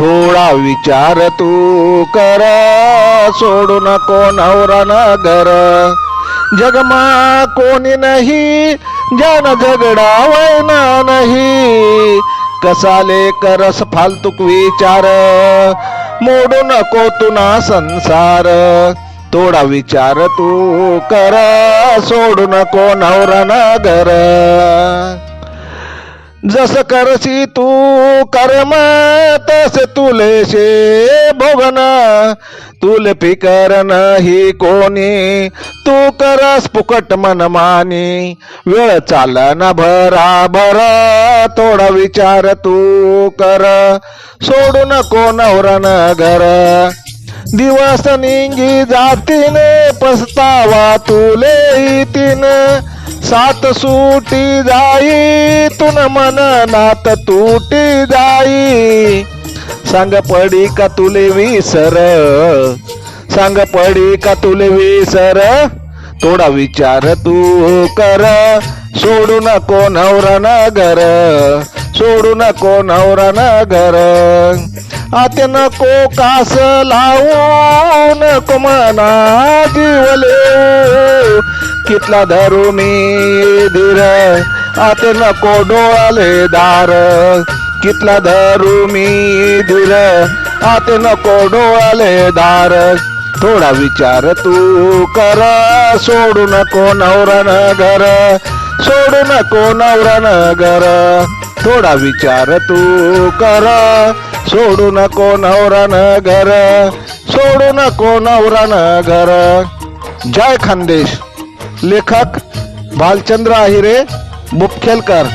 थोडा विचार तू कर सोडू नको नवरा नगर जगमा कोणी नाही जन झगडा वैना नाही. कसाले करस फालतूक विचार मोडू नको तुना संसार. थोडा विचार तू कर सोडू नको नवरा नगर जस करसी तू कर्म तसे तुले शे भोगन. तुले फिकर नाही कोणी तू करस फुकट मनमानी वेळ चाल ना भरा भराभर थोडा विचार तू कर. सोडू नको नवरण घर. दिवस निंगी जातीन पस्तावा तुले तीन सात सुटी जाई तुन मन नात तुटी जाई. सांग पडी का तुले विसर? सांग पडी का तुले विसर? थोडा विचार तू कर. सोडू नको नवरा नगर. सोडू नको नवरा नगर. आते नको कास लावू नको मना जीवले. कितला धरू मी धीर. आते नको डोळाले दार. कितला धरू मी धीर. आते नको डोळाले दार. थोडा विचार तू कर. सोडू नको नवरा नगर सोडू नको नवरा नगर थोडा विचार तू कर. सोडू नको नवरा नगर सोडू नको नवरा नगर जय खानदेश. लेखक भालचंद्र आहिरे. मुपखेलकर